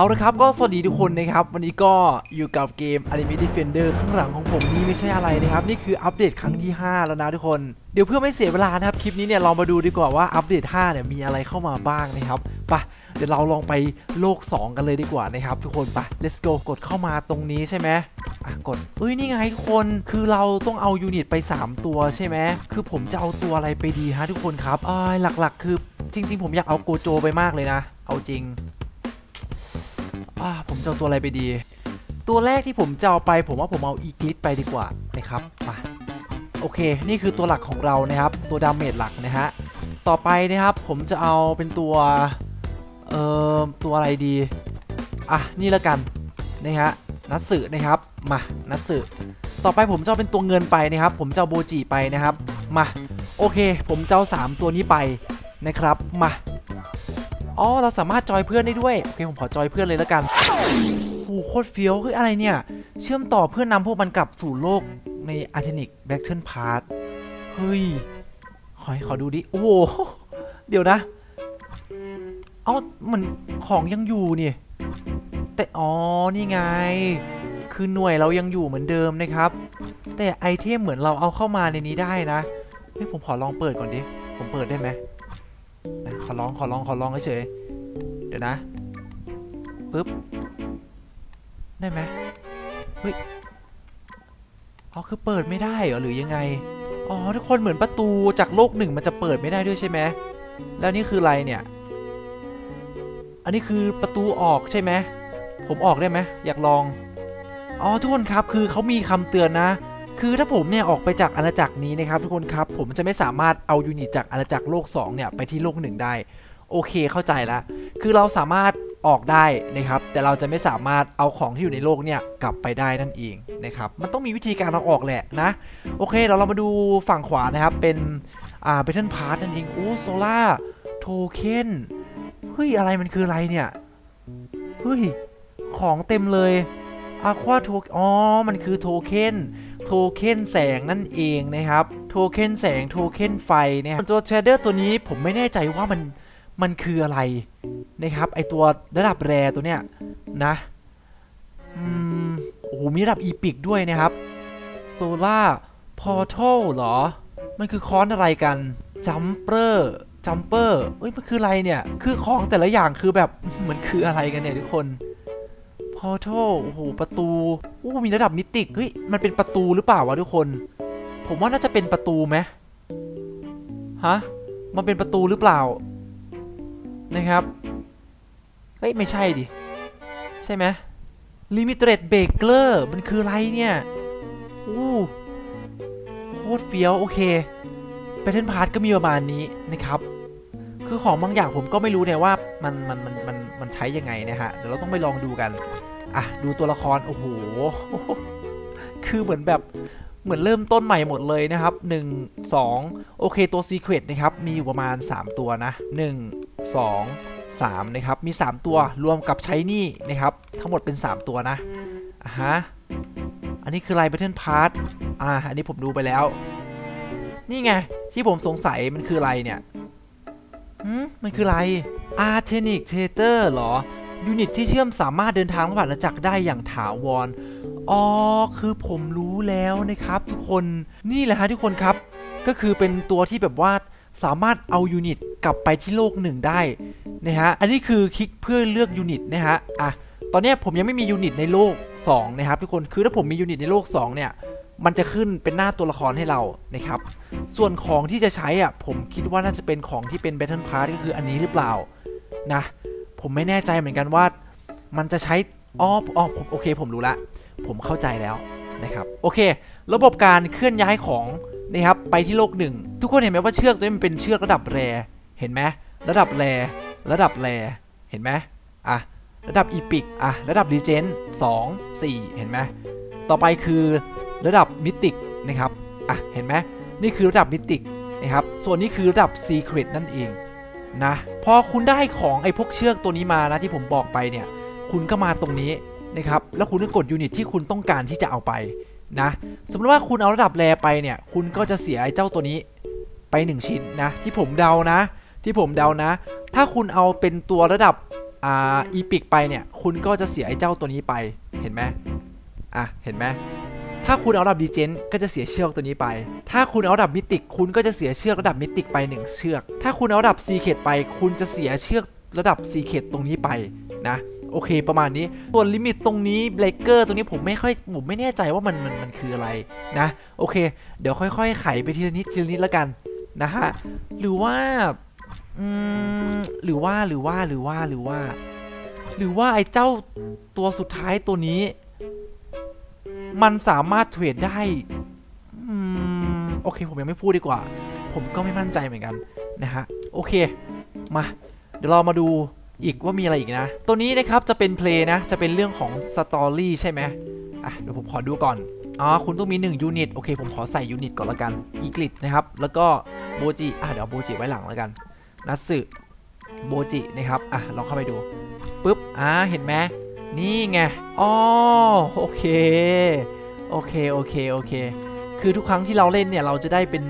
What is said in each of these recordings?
เอาละครับก็สวัสดีทุกคนนะครับ วันนี้ก็อยู่กับเกม Anime Defender ข้างหลังของผมนี่ไม่ใช่อะไรนะครับ นี่คืออัปเดตครั้งที่ 5 แล้วนะทุกคนเดี๋ยวเพื่อไม่เสียเวลานะครับ คลิปนี้เนี่ยเรามาดูดีกว่าว่าอัปเดต 5 เนี่ยมีอะไรเข้ามาบ้างนะครับไปะเดี๋ยวเราลองไปโลก 2 กันเลยดีกว่านะครับ ทุกคนไป let's go กดเข้ามาตรงนี้ใช่ไหมอะกดเอ้ยนี่ไงทุกคนคือเราต้องเอายูนิตไป 3 ตัวใช่ไหมคือผมจะเอาตัวอะไรไปดีฮะทุกคนครับอ่าหลักๆ คือจริง ๆ ผมอยากเอาโกโจไปมากเลยนะ เอาจริง ผมจะเอาตัวอะไรไปดี ตัวแรกที่ผมจะเอาไป ผมว่าผมเอาอีกลิสไปดีกว่านะครับมาโอเค นี่คือตัวหลักของเรานะครับ ตัวดาเมจหลักนะฮะ ต่อไปนะครับผมจะเอาเป็นตัว เอ่อ ตัวอะไรดี อะ นี่ละกันนะฮะ นัตสึนะครับ มา นัตสึ ต่อไปผมจะเอาเป็นตัวเงินไปนะครับ ผมจะเอาโบจิไปนะครับ มา โอเค ผมจะเอาสามตัวนี้ไปนะครับ มา อ๋อเราสามารถจอยเพื่อนได้ด้วยโอเคผมขอจอยเพื่อนเลยแล้วกันโอ้โหโคตรเฟี้ยวคืออะไรเนี่ย เชื่อมต่อเพื่อนนำพวกมันกลับสู่โลกในอาร์เทนิกแบทเทิลพาร์ทเฮ้ยขอให้ขอดูดิ โอ้โห เดี๋ยวนะ เอาเหมือนของยังอยู่นี่ แต่อ๋อ นี่ไง คือหน่วยเรายังอยู่เหมือนเดิมนะครับ แต่ไอเทมเหมือนเราเอาเข้ามาในนี้ได้นะเฮ้ยผมขอลองเปิดก่อนดิ ผมเปิดได้ไหม นะขอร้องขอร้องขอร้องเฉยเดี๋ยวนะปึ๊บได้ไหมเฮ้ยอ๋อคือเปิดไม่ได้เหรอหรือยังไงอ๋อทุกคนเหมือนประตูจากโลกหนึ่งมันจะเปิดไม่ได้ด้วยใช่ไหมแล้วนี่คืออะไรเนี่ย อันนี้คือประตูออกใช่ไหมผมออกได้ไหมอยากลองอ๋อทุกคนครับคือเขามีคำเตือนนะ คือถ้าผมเนี่ยออกไปจากอาณาจักรนี้นะครับทุกคนครับ ผมจะไม่สามารถเอายูนิตจากอาณาจักรโลก 2 เนี่ยไปที่โลก 1 ได้ โอเคเข้าใจละคือเราสามารถออกได้นะครับ แต่เราจะไม่สามารถเอาของที่อยู่ในโลกเนี่ยกลับไปได้นั่นเองนะครับ มันต้องมีวิธีการเราออกแหละนะ โอเคเราเรามาดูฝั่งขวานะครับ เป็นอ่าเบทเทิลพาร์ทนั่นเองโอ้โซล่าโทเค็นเฮ้ย อะไรมันคืออะไรเนี่ย เฮ้ย ของเต็มเลยอะควาโทอ๋อ มันคือโทเค็น โทเค็นแสงนั่นเองนะครับโทเค็นแสงโทเค็นไฟเนี่ยตัวเทรดเดอร์ตัวนี้ผมไม่แน่ใจว่ามันมันคืออะไรนะครับไอตัวระดับแรตัวเนี้ยนะอืมโอ้โหมีระดับอีพิกด้วยนะครับโซล่าพอร์ทัลเหรอ มันคือค้อนอะไรกันจัมเปอร์จัมเปอร์เอ้ยมันคืออะไรเนี่ย คือของแต่ละอย่างคือแบบมันคืออะไรกันเนี่ยทุกคน พอร์ทัลโอ้โหประตูโอ้มีระดับมิติเฮ้ยมันเป็นประตูหรือเปล่าวะทุกคน ผมว่าน่าจะเป็นประตูไหมฮะมันเป็นประตูหรือเปล่านะครับเฮ้ยไม่ใช่ดิใช่ไหมลิมิเต็ดเบเกอร์มันคืออะไรเนี่ยอู้โคตรเฟี้ยวโอเคแพทเทิร์นพาร์ทก็มีประมาณนี้นะครับ คือของบางอย่างผมก็ไม่รู้เนี่ยว่ามันมันมันมันมันใช้ยังไงนะฮะเดี๋ยวเราต้องไปลองดูกัน อะดูตัวละคร โอ้โห คือเหมือนแบบเหมือนเริ่มต้นใหม่หมดเลยนะครับ 1 2 โอเคตัว Secret นะครับ มีอยู่ประมาณ 3 ตัวนะ 1 2 3นะครับ มี 3 ตัวรวมกับใช้นี่นะครับ ทั้งหมดเป็น 3 ตัวนะอะฮะ อันนี้คือไลน์ Battle Pass อ่า อันนี้ผมดูไปแล้ว นี่ไง ที่ผมสงสัยมันคืออะไรเนี่ยมมันคืออะไร Artenic Theater เหรอ ยูนิตที่เชื่อมสามารถเดินทางผ่านอาณาจักรได้อย่างถาวร อ๋อ คือผมรู้แล้วนะครับทุกคน นี่แหละฮะทุกคนครับ ก็คือเป็นตัวที่แบบว่าสามารถเอายูนิตกลับไปที่โลกหนึ่งได้นะฮะ อันนี้คือคลิกเพื่อเลือกยูนิตนะฮะ อะ ตอนนี้ผมยังไม่มียูนิตในโลก 2 นะครับทุกคน คือถ้าผมมียูนิตในโลก 2 เนี่ย มันจะขึ้นเป็นหน้าตัวละครให้เรานะครับ ส่วนของที่จะใช้อะ ผมคิดว่าน่าจะเป็นของที่เป็น Battle Pass ก็คืออันนี้หรือเปล่านะ ผมไม่แน่ใจเหมือนกันว่า มันจะใช้อ๋ออ๋อผมโอเค ผมรู้ละ ผมเข้าใจแล้วนะครับ โอเค ระบบการเคลื่อนย้ายของนะครับไปที่โลกหนึ่งทุกคนเห็นไหมว่าเชือกตัวนี้มันเป็นเชือกระดับแรเห็นไหมระดับแรระดับแรเห็นไหมอะระดับอีพิกอะระดับดีเจนสองสี่เห็นไหมต่อไปคือระดับมิติกนะครับอะเห็นไหมนี่คือระดับมิติกนะครับส่วนนี้คือระดับซีเครตนั่นเอง นะพอคุณได้ของไอ้พวกเชือกตัวนี้มานะที่ผมบอกไปเนี่ย คุณก็มาตรงนี้นะครับ แล้วคุณก็กดยูนิตที่คุณต้องการที่จะเอาไปนะสมมติว่าคุณเอาระดับแรไปเนี่ย คุณก็จะเสียไอ้เจ้าตัวนี้ไป 1 ชิ้นนะ ที่ผมเดานะ ที่ผมเดานะ ถ้าคุณเอาเป็นตัวระดับอ่าอีพิกไปเนี่ย คุณก็จะเสียไอ้เจ้าตัวนี้ไปเห็นไหมอะเห็นไหม ถ้าคุณเอาดับดีเจนก็จะเสียเชือกตัวนี้ไป ถ้าคุณเอาดับมิติกคุณก็จะเสียเชือกระดับมิติกไป 1 เชือก ถ้าคุณเอาดับซีเคดไป คุณจะเสียเชือกระดับซีเคดตรงนี้ไปนะโอเคประมาณนี้ ส่วนลิมิตตรงนี้เบรกเกอร์ตรงนี้ผมไม่ค่อยผมไม่แน่ใจว่ามันมันมันคืออะไรนะ โอเค เดี๋ยวค่อยๆ ไขไปทีละนิดทีละนิดแล้วกันนะฮะหรือว่าอืมหรือว่าหรือว่าหรือว่าหรือว่า หรือว่าไอ้เจ้าตัวสุดท้ายตัวนี้ มันสามารถเทรดได้อโอเค ผมยังไม่พูดดีกว่า ผมก็ไม่มั่นใจเหมือนกันนะฮะ โอเค มา เดี๋ยวเรามาดูอีกว่ามีอะไรอีกนะ ตัวนี้นะครับจะเป็นเพลงนะ จะเป็นเรื่องของสตอรี่ใช่ไหมอะ เดี๋ยวผมขอดูก่อน อ๋อ คุณต้องมี 1 ยูนิต โอเค ผมขอใส่ยูนิตก่อนละกัน อีกลิดนะครับ แล้วก็โบจิ อะ เดี๋ยวโบจิไว้หลังล้วกัน นัตสึ โบจินะครับ อะ ลองเข้าไปดู ปุ๊บ อ่า เห็นไหม นี่ไงอ๋อโอเค โอเค โอเค โอเค คือทุกครั้งที่เราเล่นเนี่ย เราจะได้เป็น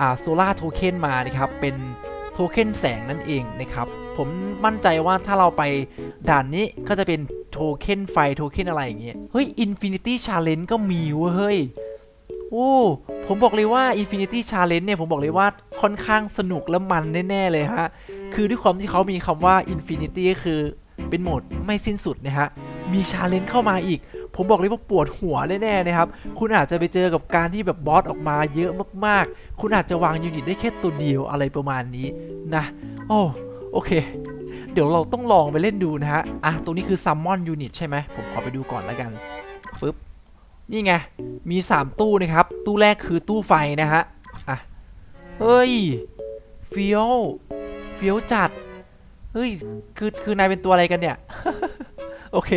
อ่าโซล่าโทเค็นมานะครับ เป็นโทเค็นแสงนั่นเองนะครับ ผมมั่นใจว่าถ้าเราไปด่านนี้ก็จะเป็นโทเค็นไฟโทเค็นอะไรอย่างเงี้ย เฮ้ย Infinity Challenge ก็มีเว้ยเฮ้ยโอ้ ผมบอกเลยว่า Infinity Challenge เนี่ย ผมบอกเลยว่าค่อนข้างสนุกและมันแน่ ๆ เลยฮะ คือด้วยความที่เขามีคำว่า Infinity ก็คือ เป็นโหมดไม่สิ้นสุดนะฮะ มีชาเลนจ์เข้ามาอีก ผมบอกเลยว่าปวดหัวแน่ๆนะครับ คุณอาจจะไปเจอกับการที่แบบบอสออกมาเยอะมากๆ คุณอาจจะวางยูนิตได้แค่ตัวเดียวอะไรประมาณนี้นะ โอ้โอเค เดี๋ยวเราต้องลองไปเล่นดูนะฮะ อะ ตรงนี้คือ Summon Unit ใช่ไหม ผมขอไปดูก่อนแล้วกันปึ๊บ นี่ไง มี 3 ตู้นะครับ ตู้แรกคือตู้ไฟนะฮะ อะ เฮ้ย เฟี้ยว เฟี้ยวจัด เฮ้ย คือ คือนายเป็นตัวอะไรกันเนี่ย โอเค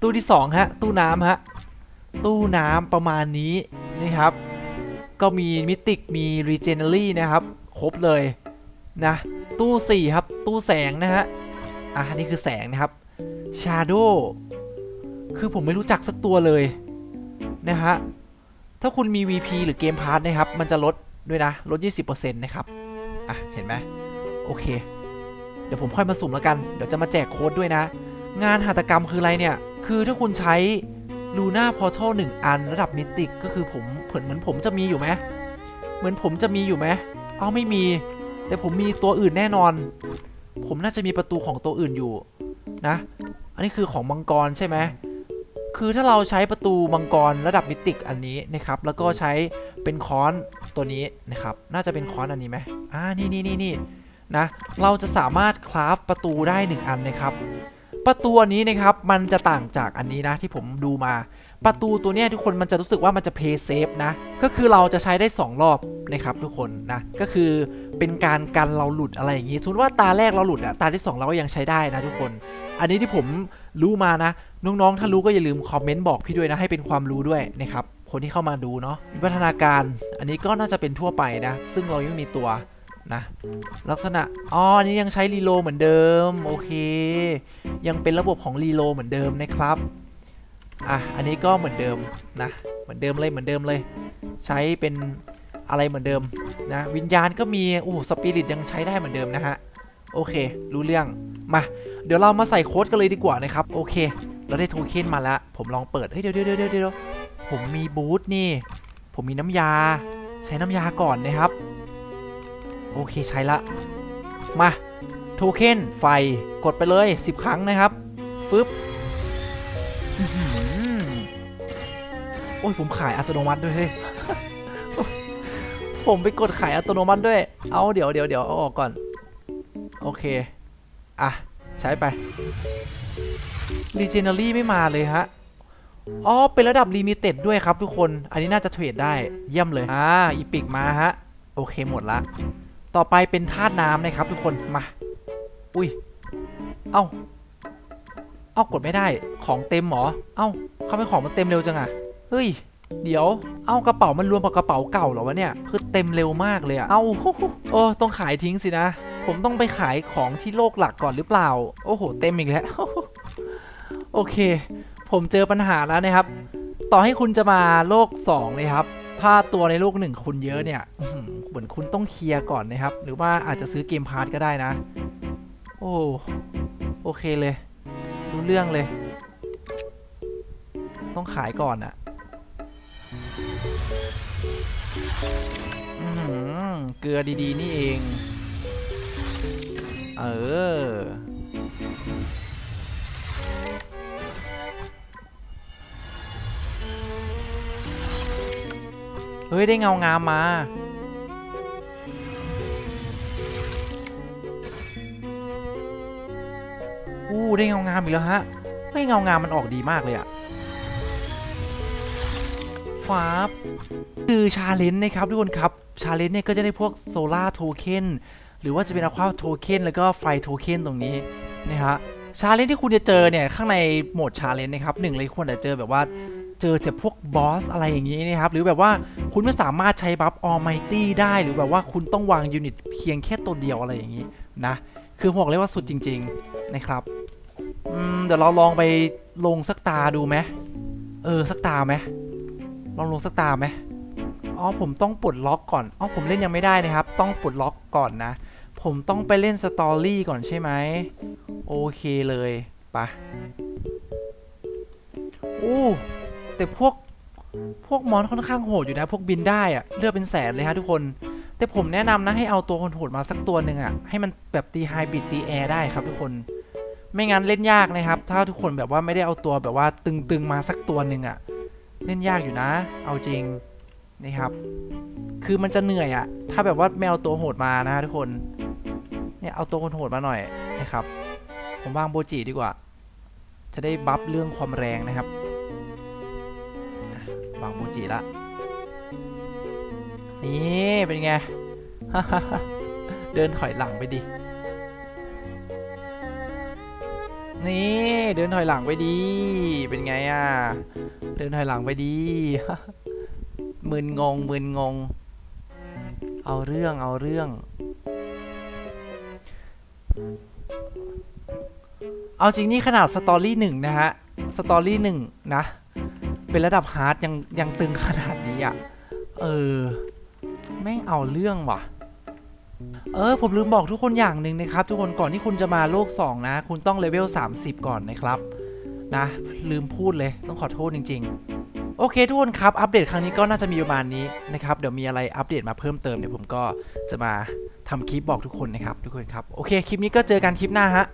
ตู้ที่ 2 ฮะ ตู้น้ำฮะ ตู้น้ำประมาณนี้นะครับ ก็มีมิติก มีรีเจเนอรี่นะครับ ครบเลยนะ ตู้ 4 ครับ ตู้แสงนะฮะ อะนี่คือแสงนะครับ Shadow คือผมไม่รู้จักสักตัวเลย นะฮะ ถ้าคุณมี VP หรือเกมพาร์ทนะครับ มันจะลดด้วยนะ ลด 20%นะครับ อะ เห็นไหมโอเค เดี๋ยวผมค่อยมาสุ่มแล้วกัน เดี๋ยวจะมาแจกโค้ดด้วยนะ งานหัตถกรรมคืออะไรเนี่ย คือถ้าคุณใช้ลูน่าพอร์ทัลหนึ่งอันระดับมิติกก็คือผมเหมือนเหมือนผมจะมีอยู่ไหมเหมือนผมจะมีอยู่ไหมเอาไม่มี แต่ผมมีตัวอื่นแน่นอน ผมน่าจะมีประตูของตัวอื่นอยู่นะ อันนี้คือของมังกรใช่ไหมคือถ้าเราใช้ประตูมังกรระดับมิติกอันนี้นะครับ แล้วก็ใช้เป็นค้อนตัวนี้นะครับ น่าจะเป็นค้อนอันนี้ไหมอ่านี่นี่นี่นี่ นะเราจะสามารถคราฟประตูได้ 1 อันนะครับ ประตูนี้นะครับมันจะต่างจากอันนี้นะที่ผมดูมา ประตูตัวนี้ทุกคนมันจะรู้สึกว่ามันจะเพย์เซฟนะ ก็คือเราจะใช้ได้ 2 รอบนะครับทุกคนนะ ก็คือเป็นการกันเราหลุดอะไรอย่างงี้สมมติว่าตาแรกเราหลุดอะตาที่ 2 เราก็ยังใช้ได้นะทุกคน อันนี้ที่ผมรู้มานะ น้องๆ ถ้ารู้ก็อย่าลืมคอมเมนต์บอกพี่ด้วยนะให้เป็นความรู้ด้วยนะครับคนที่เข้ามาดูเนาะวิวัฒนาการ อันนี้ก็น่าจะเป็นทั่วไปนะ ซึ่งเรายังมีตัว นะ ลักษณะอ๋อนี้ยังใช้รีโลเหมือนเดิม โอเค ยังเป็นระบบของรีโลเหมือนเดิมนะครับ อะ อันนี้ก็เหมือนเดิมนะ เหมือนเดิมเลยเหมือนเดิมเลย ใช้เป็นอะไรเหมือนเดิมนะ วิญญาณก็มีโอ้สปิริตยังใช้ได้เหมือนเดิมนะฮะ โอเค รู้เรื่อง มา เดี๋ยวเรามาใส่โค้ดกันเลยดีกว่านะครับ โอเค เราได้โทเค็นมาแล้ว ผมลองเปิด เฮ้ย เดี๋ยวเดี๋ยวเดี๋ยวเดี๋ยวผมมีบูธนี่ ผมมีน้ำยา ใช้น้ำยาก่อนนะครับ โอเคใช้ละ มาโทเค็นไฟกดไปเลย 10 ครั้งนะครับ ฟึบโอ้ยผมขายอัตโนมัติด้วยเฮ้ยผมไปกดขายอัตโนมัติด้วย เอาเดี๋ยวเดี๋ยวเดี๋ยวเอาออกก่อน โอเค อะ ใช้ไป Legendary ไม่มาเลยฮะ อ๋อ เป็นระดับลิมิเต็ดด้วยครับทุกคน อันนี้น่าจะเทรดได้ เยี่ยมเลย อ่า อีพิกมาฮะ โอเคหมดละ ต่อไปเป็นธาตุน้ำนะครับทุกคน มา อุ้ย เอ้า เอากดไม่ได้ ของเต็มหรอ เอ้าทำไมของมันเต็มเร็วจังอะเฮ้ย เดี๋ยว เอากระเป๋ามันรวมกับกระเป๋าเก่าเหรอวะเนี่ย คือเต็มเร็วมากเลยอะเอาโอ้ต้องขายทิ้งสินะ ผมต้องไปขายของที่โลกหลักก่อนหรือเปล่า โอ้โห เต็มอีกแล้ว โอเค ผมเจอปัญหาแล้วนะครับ ต่อให้คุณจะมาโลก2เลยครับ ถ้าตัวในโลกหนึ่งคุณเยอะเนี่ยเหมือนคุณต้องเคลียร์ก่อนนะครับ หรือว่าอาจจะซื้อเกมพาร์ทก็ได้นะ โอ้โอเคเลย รู้เรื่องเลย ต้องขายก่อนอะเกลือดี ๆ นี่เอง เออ ฮ้ย ได้เงางามมา อู้ ได้เงางามอีกแล้วฮะ เฮ้ย เงางามมันออกดีมากเลยอะฟ้าบคือชาเลนจ์นะครับทุกคนครับ ชาเลนจ์เนี่ยก็จะได้พวกโซล่าโทเค็นหรือว่าจะเป็นอะควาโทเค็นแล้วก็ไฟโทเค็นตรงนี้นะฮะชาเลนจ์ที่คุณจะเจอเนี่ย ข้างในโหมดชาเลนจ์นะครับหนึ่งเลยควรจะเจอแบบว่า เจอแต่พวกบอสอะไรอย่างนี้นะครับ หรือแบบว่าคุณไม่สามารถใช้บัฟออไมตี้ได้ หรือแบบว่าคุณต้องวางยูนิตเพียงแค่ตัวเดียวอะไรอย่างนี้นะ คือบอกเลยว่าสุดจริง ๆนะครับเดี๋ยวเราลองไปลงสักตาดูไหมเออสักตาไหมลองลงสักตาไหมอ๋อผมต้องปลดล็อกก่อนอ๋อผมเล่นยังไม่ได้นะครับ ต้องปลดล็อกก่อนนะ ผมต้องไปเล่นสตอรี่ก่อนใช่ไหมโอเคเลยไปะโอ้ แต่พวกพวกมอนค่อนข้างโหดอยู่นะ พวกบินได้อะเลือดเป็นแสนเลยฮะทุกคน แต่ผมแนะนำนะให้เอาตัวคนโหดมาสักตัวหนึ่งอะให้มันแบบตีไฮบิดตีแอร์ได้ครับทุกคน ไม่งั้นเล่นยากนะครับ ถ้าทุกคนแบบว่าไม่ได้เอาตัวแบบว่าตึงๆมาสักตัวหนึ่งอะเล่นยากอยู่นะ เอาจริงนะครับ คือมันจะเหนื่อยอะถ้าแบบว่าไม่เอาตัวโหดมานะทุกคน เนี่ยเอาตัวคนโหดมาหน่อยนะครับ ผมวางโบจิดีกว่า จะได้บัฟเรื่องความแรงนะครับ อะวางโบจิละนี่เป็นไง เดินถอยหลังไปดิ นี่เดินถอยหลังไปดี เป็นไงอะ เดินถอยหลังไปดี มึนงงมึนงง เอาเรื่องเอาเรื่อง เอาจริงนี่ขนาดสตอรี่หนึ่งนะฮะ สตอรี่หนึ่งนะ เป็นระดับฮาร์ดยังยังตึงขนาดนี้อะ เออ แม่งเอาเรื่องว่ะ เออ ผมลืมบอกทุกคนอย่างหนึ่งนะครับ ทุกคนก่อนที่คุณจะมาโลก 2 นะ คุณต้องเลเวล 30 ก่อนนะครับ นะ ลืมพูดเลยต้องขอโทษจริง ๆ โอเคทุกคนครับ อัปเดตครั้งนี้ก็น่าจะมีประมาณนี้นะครับ เดี๋ยวมีอะไรอัปเดตมาเพิ่มเติมเดี๋ยวผมก็จะมาทำคลิปบอกทุกคนนะครับทุกคนครับ โอเคคลิปนี้ก็เจอกันคลิปหน้าฮะ